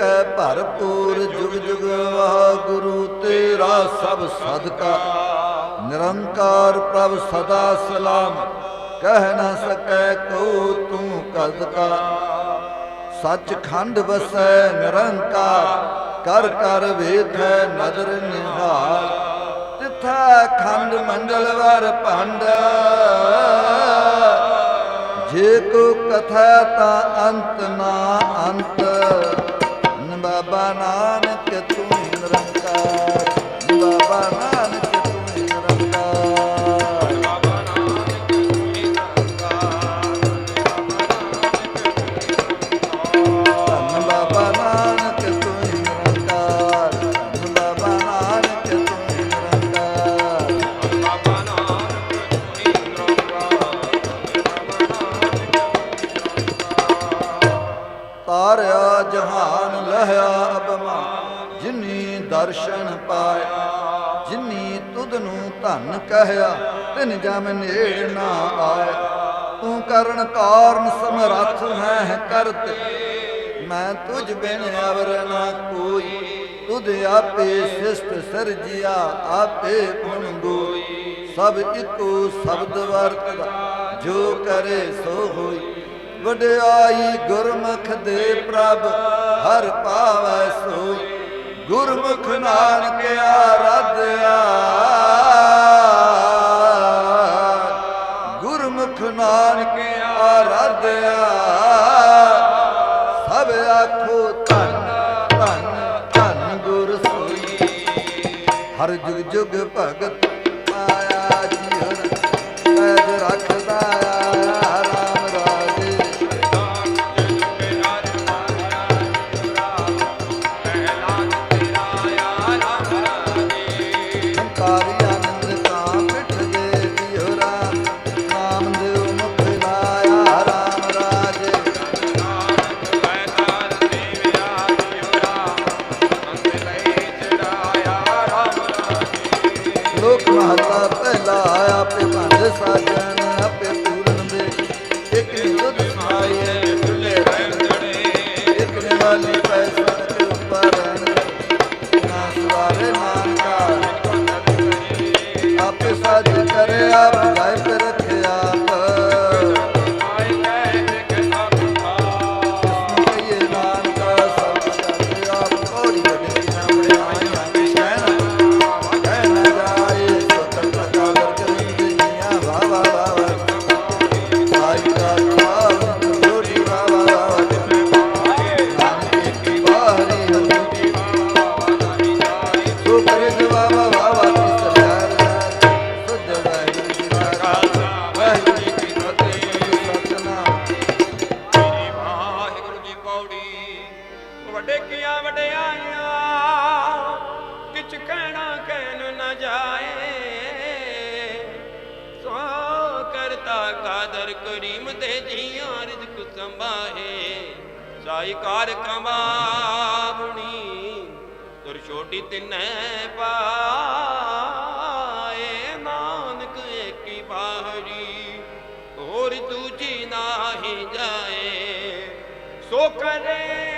ਕੈ ਭਰਪੂਰ ਜੁਗ ਜੁਗ ਵਾਹਿਗੁਰੂ, ਤੇਰਾ ਸਭ ਸਦਕਾ। ਨਿਰੰਕਾਰ ਪ੍ਰਭ ਸਦਾ ਸਲਾਮ, ਕਹਿ ਨਾ ਸਕੈ ਕੋ ਤੂੰ ਕਦਕਾ। ਕਾ ਸੱਚਖੰਡ ਵਸੈ ਨਿਰੰਕਾਰ, ਕਰ ਕਰ ਵੇਖੈ ਨਦਰ ਨਿਹਾਲ। ਤਿਥੈ ਖੰਡ ਮੰਡਲ ਵਰ ਭੰਡ। ਜੇ ਕੋ ਕਥਾ ਤਾਂ ਅੰਤ ਨਾ ਅੰਤ। ਜਿਨੀ ਦਰਸ਼ਨ ਪਾਇਆ, ਜਿਨੀ ਤੁਧ ਨੂੰ ਧਨ ਕਹਿਆ, ਤਿਨ ਜਮ ਨੇੜ ਨਾ ਆਇਆ। ਤੂੰ ਕਰਨ ਕਾਰਨ ਸਮਰੱਥ ਹੈ ਕਰਤ, ਮੈਂ ਤੁਝ ਬਿਨ ਅਵਰ ਨਾ ਕੋਈ। ਤੁਧ ਆਪੇ ਸਿਸ਼ਟ ਸਰਜਿਆ, ਆਪੇ ਗੁਣ ਗੋਈ। ਸਭ ਇਕੋ ਸ਼ਬਦ ਵਰਤਦਾ ਜੋ ਕਰੇ ਸੋ ਹੋਈ। ਵਡਿਆਈ ਗੁਰਮੁਖ ਦੇ ਪ੍ਰਭ, ਹਰ ਪਾਵੈ ਸੋਈ। ਗੁਰਮੁਖ ਨਾਨਕ ਆਰਾਧਿਆ। ਗੁਰਮੁਖ ਨਾਨਕ ਆਰਾਧਿਆ। ਸਭ ਆਖੋ ਧੰਨ ਧੰਨ ਧੰਨ ਗੁਰ ਸੋਈ। ਹਰ ਜੁਗ ਜੁਗ ਭਗਤ ਆਇਆ ਵੱਡੇ ਕੀਆਂ ਵਡਿਆਈਆਂ, ਕਿਛ ਕਹਿਣਾ ਕਹਿਣ ਨਾ ਜਾਏ। ਸੋ ਕਰਤਾ ਕਾਦਰ ਕਰੀਮ ਤੇ ਜੀਆਂ ਰਿਜ਼ਕ ਸੰਭਾਏ। ਸਾਈ ਕਮਾਵਣੀ ਤੁਰ ਛੋਟੀ ਤਿਨੈ ਪਾਏ। ਨਾਨਕ ਏਕੀ ਬਾਹਰੀ, ਹੋਰ ਦੂਜੀ ਨਾਹੀ ਜਾਏ। ਸੋ ਕਰੇ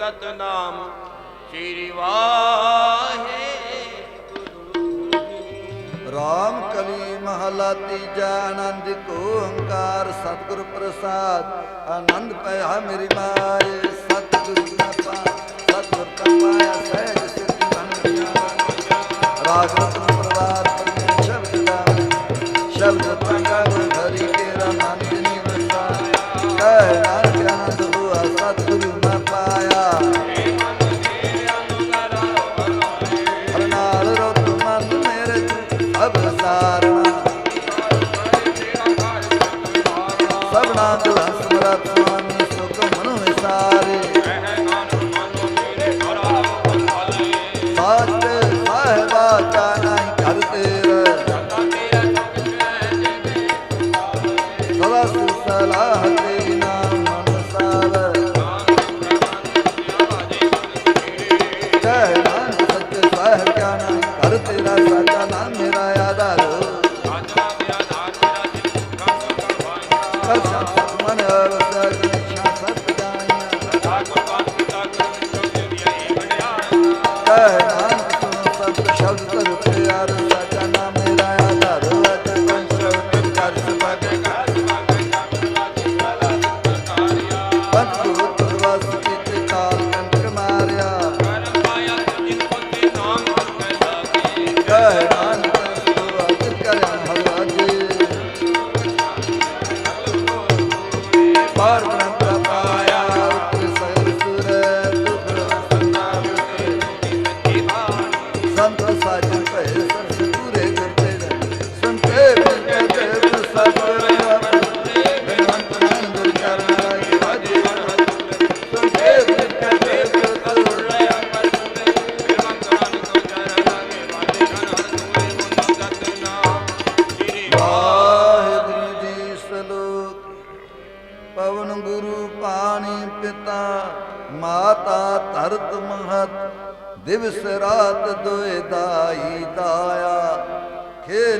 ਸਤਨਾਮ। ਸ੍ਰੀ ਵਾਹਿਗੁਰੂ। ਰਾਮ ਕਲੀ ਮਹਲਾ ਤੀਜਾ ਆਨੰਦ ਕੋ ਓੰਕਾਰ ਸਤਿਗੁਰ ਪ੍ਰਸਾਦ। ਆਨੰਦ ਪਿਆ ਮੇਰੀ ਮਾਏ ਸਤਿਗੁਰ ਨਾ ਪਾ ਸਤਿਗੁਰ ਤਾਂ ਪਾਇਆ, ਸਹਿਜ ਸਿੱਧ ਮਨ ਰਾਗ ਰਤਨ ਪ੍ਰਵਾਰ ਪਰਮੇ ਸ਼ਬਦ ਦਾ, ਸ਼ਬਦ ਤੰਗਾ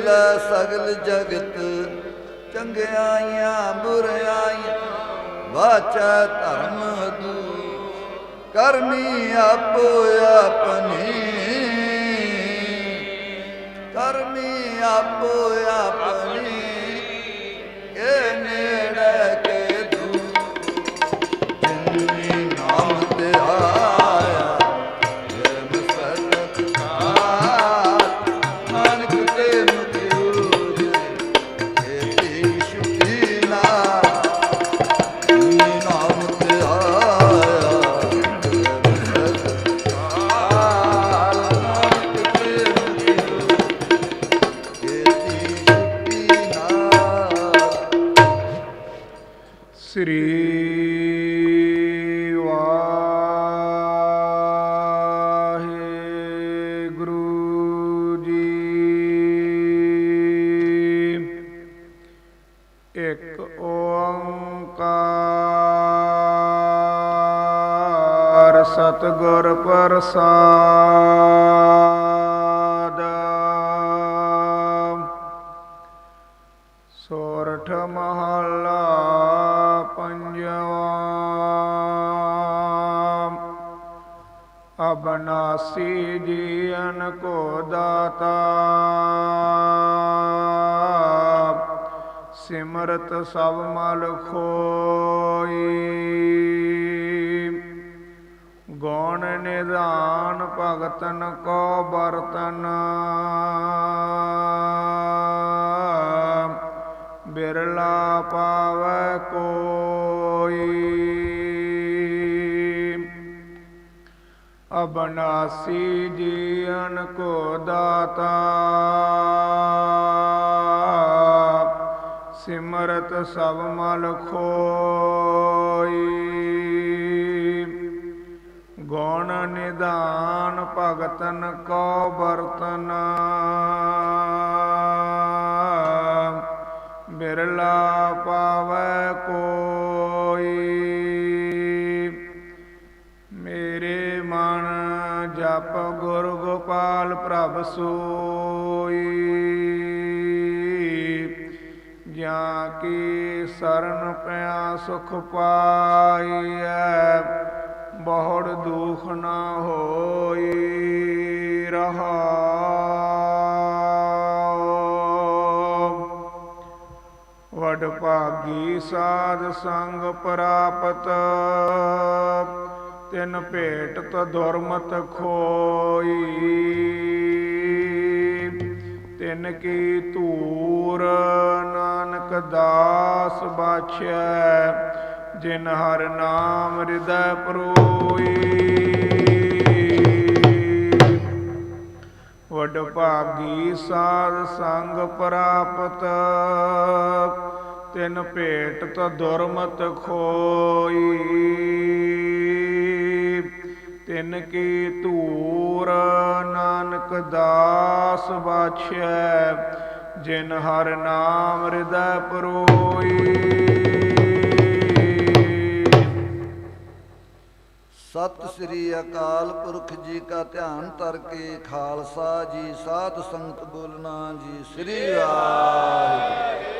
ਖੇਲ ਸਗਲ ਜਗਤ ਚੰਗਿਆਈਆਂ ਬੁਰਿਆਈਆਂ ਵਾਚਾ ਧਰਮ ਦੂ ਕਰਮੀ ਆਪੋ ਆਪਣੀ। ਕਰਮੀ ਆਪੋ ਆਪਣੀ। ਸ੍ਰੀ ਵਾਹਿਗੁਰੂ ਜੀ। ਇੱਕ ਓੰਕਾਰ ਸਤਿਗੁਰ ਪ੍ਰਸਾਦ। ਅਬਨਾਸੀ ਜੀਵਨ ਕੋ ਦਾਤਾ। ਸਿਮਰਤ ਸਭ ਮਲ ਖੋਈ। ਗੌਣ ਨਿਦਾਨ ਭਗਤਨ ਕੋ ਬਰਤਨ। ਬਿਰਲਾ ਪਾਵੈ ਕੋਈ। ਅਬਨਾਸੀ ਜੀਵਨ ਕੋ ਦਾਤਾ। ਸਿਮਰਤ ਸਭ ਮਲ ਖੋਈ। ਗੌਣ ਨਿਦਾਨ ਭਗਤਨ ਕੋ ਬਰਤਨ ਬਿਰਲਾ ਗੋਪਾਲ ਪ੍ਰਭ ਸੋਈ। ਜਾਂ ਕੀ ਸਰਨ ਪਿਆ ਸੁਖ ਪਾਈਐ, ਬਹੁੜ ਦੁਖ ਨਾ ਹੋਈ ਰਹਾ ਵਡ ਭਾਗੀ ਸਾਧ ਸੰਗ ਪ੍ਰਾਪਤ ਤਿਨ ਭੇਟ ਤ ਦੁਰਮਤ ਖੋਈ। ਤਿਨ ਕੀ ਧੂਰ ਨਾਨਕ ਦਾਸ ਬਾਛੈ, ਜਿਨ ਹਰ ਨਾਮ ਹਿਰਦੈ ਪਰੋਈ। ਵਡ ਭਾਗੀ ਸਾਧ ਸੰਗ ਪ੍ਰਾਪਤ, ਤਿਨ ਭੇਟ ਤ ਦੁਰਮਤ ਖੋਈ। ਤਿਨ ਕੀ ਧੂਰ, ਨਾਨਕ ਦਾਸ ਬਾਛੈ ਜਿਨ ਹਰ ਨਾਮ ਹਿਰਦੈ ਪਰੋਈ। ਸਤਿ ਸ੍ਰੀ ਅਕਾਲ ਪੁਰਖ ਜੀ ਕਾ ਧਿਆਨ ਧਰ ਕੇ, ਖਾਲਸਾ ਜੀ, ਸਾਧ ਸੰਗਤ ਬੋਲਣਾ ਜੀ, ਸ੍ਰੀ ਵਾਹਿਗੁਰੂ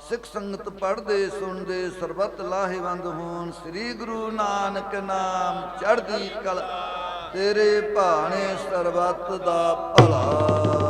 ਸਿੱਖ ਸੰਗਤ ਪੜ੍ਹਦੇ, ਸੁਣਦੇ, ਸਰਬਤ ਲਾਹੇਵੰਦ ਹੋਣ। ਸ੍ਰੀ ਗੁਰੂ ਨਾਨਕ ਨਾਮ ਚੜ੍ਹਦੀ ਕਲਾ, ਤੇਰੇ ਭਾਣੇ ਸਰਬਤ ਦਾ ਭਲਾ।